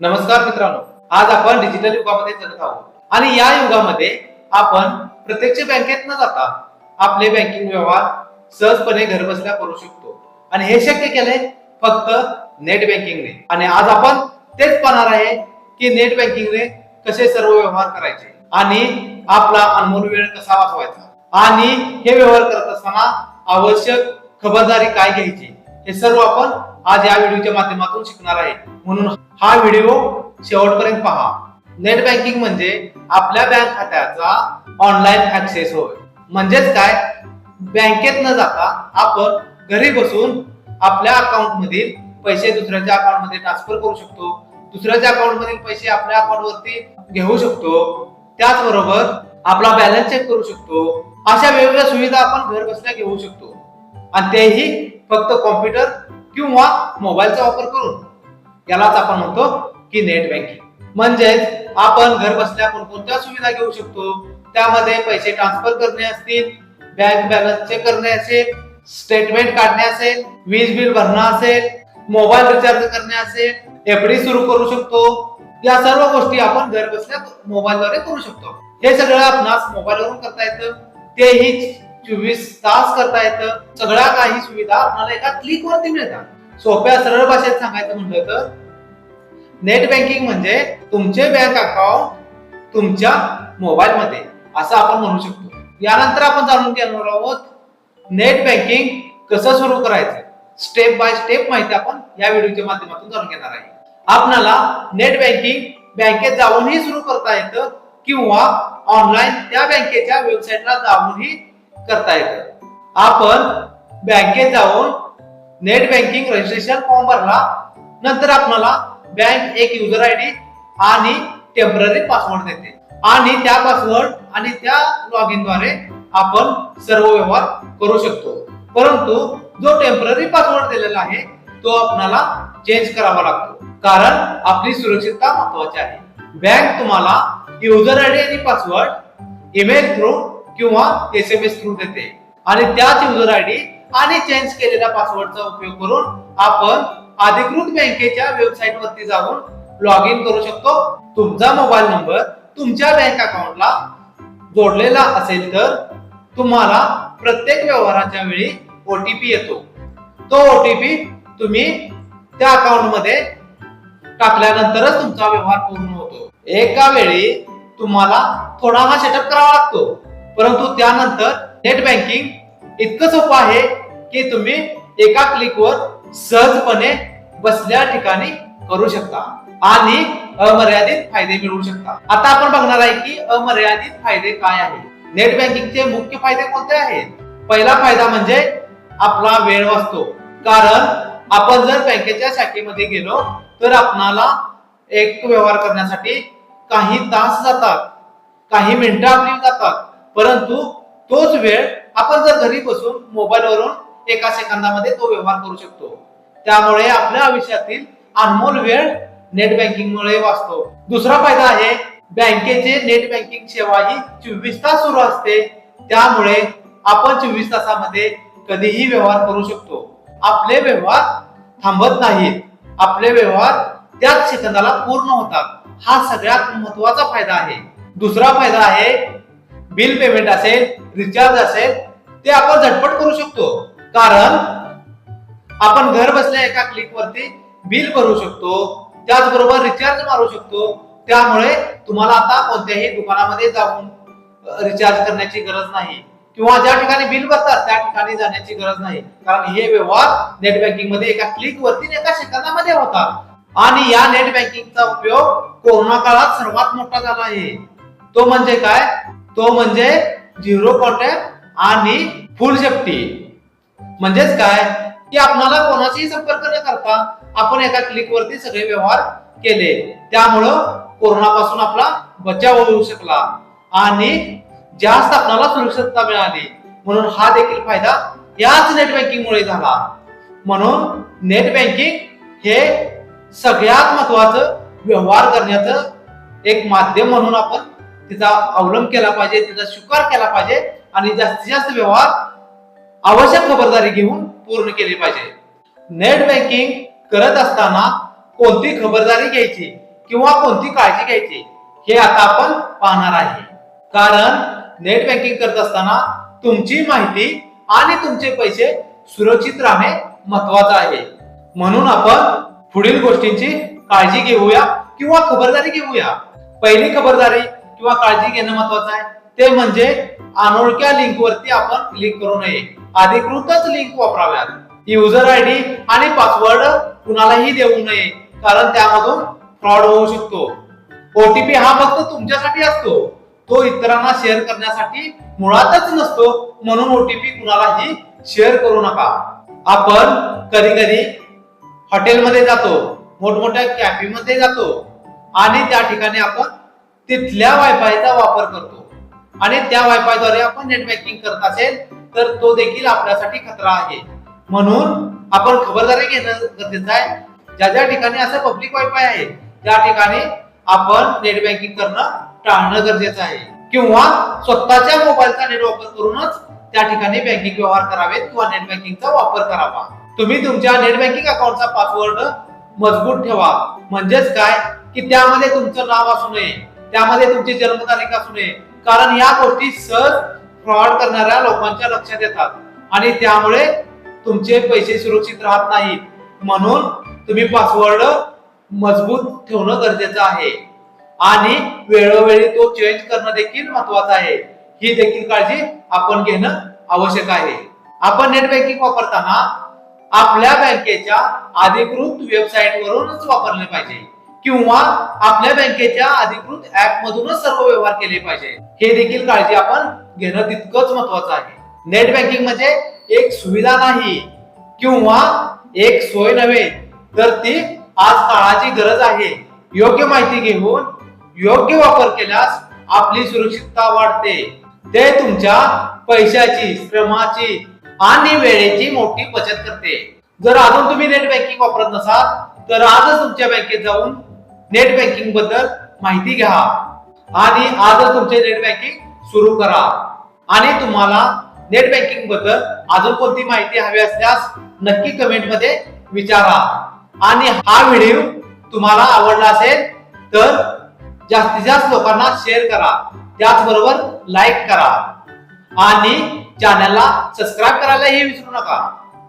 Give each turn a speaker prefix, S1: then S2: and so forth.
S1: नमस्कार मित्रांनो. आज आपण डिजिटल युगामध्ये जगत आहोत. आणि या युगामध्ये आपण प्रत्यक्ष बँकेत न जाता आपले बँकिंग व्यवहार सहजपणे घरबसल्या करू शकतो. आणि हे शक्य केले फक्त नेट बँकिंगने आणि आज आपण तेच पाहणार आहे की नेट बँकिंगने कसे सर्व व्यवहार करायचे. आणि आपला अनमोल वेळ कसा वाचवायचा. आणि हे व्यवहार करत असताना आवश्यक खबरदारी काय घ्यायची हे सर्व आपण आज या व्हिडिओच्या माध्यमातून शिकणार आहे. म्हणून हा व्हिडिओ शेवटपर्यंत पहा. नेट बँकिंग म्हणजे आपल्या बँक खात्याचा ऑनलाईन ऍक्सेस होय. म्हणजेच काय? बँकेत न जाता आपण घरी बसून आपल्या अकाउंट मधील पैसे दुसऱ्याच्या अकाउंटमध्ये ट्रान्सफर करू शकतो. दुसऱ्याच्या अकाउंट मधील पैसे आपल्या अकाउंट वरती घेऊ शकतो. त्याचबरोबर आपला बॅलन्स चेक करू शकतो. अशा वेगवेगळ्या सुविधा आपण घर बसल्या घेऊ शकतो. आणि तेही फक्त कॉम्प्युटर किंवा मोबाईलचा वापर करून. यालाच आपण म्हणतो की नेट बँकिंग म्हणजेच आपण घर बसल्या कोणकोणत्या सुविधा घेऊ शकतो? त्यामध्ये पैसे ट्रान्सफर करणे असतील बँक बॅलन्स चेक करणे असेल स्टेटमेंट काढणे असेल वीज बिल भरणं असेल मोबाईल रिचार्ज करणे असेल एफडी सुरू करू शकतो. या सर्व गोष्टी आपण घर बसल्या मोबाईलद्वारे करू शकतो. हे सगळं आपणास मोबाईलवरून करता येतं. तेही चोवीस तास करता येतं. सगळ्या काही सुविधा आपल्याला एका क्लिक वरती मिळतात. सोप्या सरळ भाषेत सांगायचं म्हटलं तर नेट बँकिंग म्हणजे तुमचे बँक अकाउंट तुमच्या मोबाईल मध्ये. असं आपण म्हणू शकतो. यानंतर आपण जाणून घेणार आहोत नेट बँकिंग कसं सुरू करायचं? स्टेप बाय स्टेप माहिती आपण या व्हिडिओच्या माध्यमातून जाणून घेणार आहे. आपल्याला नेट बँकिंग बँकेत जाऊनही सुरू करता येतं किंवा ऑनलाईन त्या बँकेच्या वेबसाईटला जाऊनही करता येतं. आपण बँकेत जाऊन नेट बँकिंग रजिस्ट्रेशन फॉर्म भरला नंतर आपल्याला बँक एक युजर आय डी आणि टेंपररी पासवर्ड देते. आणि त्या पासवर्ड आणि त्या लॉगद्वारे आपण सर्व व्यवहार करू शकतो. परंतु जो टेंपररी पासवर्ड दिलेला आहे तो आपल्याला चेंज करावा लागतो. कारण आपली सुरक्षितता महत्वाची आहे. बँक तुम्हाला युजर आय डी आणि पासवर्ड ईमेल थ्रू किंवा एस एम एस थ्रू देते. आणि त्याच युजर आय डी आणि चेंज केलेल्या पासवर्डचा उपयोग करून आपण अधिकृत बँकेच्या वेबसाईट वरती जाऊन लॉग इन करू शकतो. तुमचा मोबाईल नंबर तुमच्या बँक अकाउंटला जोडलेला असेल तर तुम्हाला प्रत्येक व्यवहाराच्या वेळी ओटीपी येतो. तो ओटीपी तुम्ही त्या अकाउंटमध्ये टाकल्यानंतरच तुमचा व्यवहार पूर्ण होतो. एका वेळी तुम्हाला थोडा हा सेटअप करावा लागतो. परंतु त्यानंतर नेट बँकिंग इतकं सोपं आहे की तुम्ही एका क्लिकवर सहजपणे बसल्या ठिकाणी करू शकता आणि अमर्यादित फायदे मिळवू शकता. आता आपण बघणार आहे की अमर्यादित फायदे काय आहेत? नेट बँकिंगचे मुख्य फायदे कोणते आहेत? पहिला फायदा म्हणजे आपला वेळ वाचतो. कारण आपण जर बँकेच्या शाखेमध्ये गेलो तर आपणाला एक व्यवहार करण्यासाठी काही तास जातात काही मिनिटं आपली जातात. परंतु तोच वेळ आपण जर घरी बसून मोबाईल वरून एका सेकंदामध्ये तो व्यवहार करू शकतो. त्यामुळे आपल्या आयुष्यातील अनमोल वेळ नेट बँकिंग मुळे वाचतो. दुसरा फायदा आहे बँकेचे नेट बँकिंग सेवा ही चोवीस तास सुरू असते. त्यामुळे आपण चोवीस तासामध्ये कधीही व्यवहार करू शकतो. आपले व्यवहार थांबत नाहीत. आपले व्यवहार त्याच सेकंदाला पूर्ण होतात. हा सगळ्यात महत्त्वाचा फायदा आहे. दुसरा फायदा आहे बिल पेमेंट असेल रिचार्ज असेल ते आपण झटपट करू शकतो. कारण आपण घर बसल्या एका क्लिक वरती बिल भरू शकतो त्याचबरोबर रिचार्ज मारू शकतो. त्यामुळे तुम्हाला आता कोणत्याही दुकानामध्ये जाऊन रिचार्ज करण्याची गरज नाही. किंवा ज्या ठिकाणी बिल भरतात त्या ठिकाणी जाण्याची गरज नाही. कारण हे व्यवहार नेट बँकिंगमध्ये एका क्लिक वरती एका सेकंदामध्ये होतात. आणि या नेट बँकिंगचा उपयोग कोरोना काळात सर्वात मोठा झाला आहे. तो म्हणजे काय? तो म्हणजे झिरो कॉन्टॅक्ट आणि फुल सेफ्टी. म्हणजेच काय? की आपणाला कोणाशीही संपर्क न करता आपण एका क्लिक वरती सगळे व्यवहार केले. त्यामुळं कोरोनापासून आपला बचाव होऊ शकला आणि जास्त आपणाला सुरक्षितता मिळाली. म्हणून हा देखील फायदा याच नेट बँकिंग मुळे झाला. म्हणून नेट बँकिंग हे सगळ्यात महत्वाचं व्यवहार करण्याचं एक माध्यम म्हणून आपण तिचा अवलंब केला पाहिजे तिचा स्वीकार केला पाहिजे आणि जास्तीत जास्त व्यवहार आवश्यक खबरदारी घेऊन पूर्ण केली पाहिजे. नेट बँकिंग करत असताना कोणती खबरदारी घ्यायची किंवा कोणती काळजी घ्यायची हे आता आपण पाहणार आहे. कारण नेट बँकिंग करत असताना तुमची माहिती आणि तुमचे पैसे सुरक्षित राहणे महत्वाचं आहे. म्हणून आपण पुढील गोष्टींची काळजी घेऊया किंवा खबरदारी घेऊया. पहिली खबरदारी किंवा काळजी घेणं महत्वाचं आहे. ते म्हणजे अनोळख्या लिंक वरती आपण क्लिक करू नये. अधिकृतच लिंक वापराव्यात. युजर आय डी आणि पासवर्ड कुणालाही देऊ नये कारण त्यामधून फ्रॉड होऊ शकतो. ओटीपी हा फक्त तुमच्यासाठी असतो. तो इतरांना शेअर करण्यासाठी मुळातच नसतो म्हणून ओटीपी कुणालाही शेअर करू नका. आपण कधी कधी हॉटेलमध्ये जातो मोठमोठ्या कॅफेमध्ये जातो आणि त्या ठिकाणी आपण तिथल्या वायफायचा वापर करतो. आणि त्या वायफायद्वारे आपण नेट बँकिंग करत असेल तर तो देखील आपल्यासाठी खतरा आहे. म्हणून आपण खबरदारी घेणं गरजेचं आहे. ज्या ज्या ठिकाणी असं पब्लिक वायफाय आहे त्या ठिकाणी आपण नेट बँकिंग करणं टाळणं गरजेचं आहे. किंवा स्वतःच्या मोबाईलचा नेट वापर करूनच त्या ठिकाणी बँकिंग व्यवहार करावेत किंवा नेट बँकिंगचा वापर करावा. तुम्ही तुमच्या नेट बँकिंग अकाउंटचा पासवर्ड मजबूत ठेवा. म्हणजेच काय? की त्यामध्ये तुमचं नाव असू नये. त्यामध्ये तुमची जन्मतारीख असू नये. कारण या गोष्टी सहज फ्रॉड करणाऱ्या लोकांच्या लक्षात येतात. आणि त्यामुळे तुमचे पैसे सुरक्षित राहत नाहीत. म्हणून तुम्ही पासवर्ड मजबूत ठेवणं गरजेचं आहे. आणि वेळोवेळी तो चेंज करणं देखील महत्वाचं आहे. ही देखील काळजी आपण घेणं आवश्यक आहे. आपण नेट बँकिंग वापरताना आपल्या बँकेच्या अधिकृत वेबसाईट वरूनच वापरले पाहिजे. किंवा आपल्या बँकेच्या अधिकृत ऍप मधूनच सर्व व्यवहार केले पाहिजे. हे देखील काळजी आपण घेणं तितकंच महत्वाचं आहे. नेट बँकिंग म्हणजे एक सुविधा नाही किंवा एक सोय नव्हे तर ती आज काळाची गरज आहे. योग्य माहिती घेऊन योग्य वापर केल्यास आपली सुरक्षितता वाढते. ते तुमच्या पैशाची श्रमाची आणि वेळेची मोठी बचत करते. जर अजून तुम्ही नेट बँकिंग वापरत नसाल तर आजच तुमच्या बँकेत जाऊन नेट बँकिंगबद्दल माहिती घ्या. आणि आजच तुमचे नेट बँकिंग सुरू करा. आणि तुम्हाला नेट बँकिंगबद्दल अजून कोणती माहिती हवी असल्यास नक्की कमेंटमध्ये विचारा. आणि हा व्हिडिओ तुम्हाला आवडला असेल तर जास्तीत जास्त लोकांना शेअर करा. त्याचबरोबर लाईक करा. आणि चॅनलला सबस्क्राईब करायलाही विसरू नका.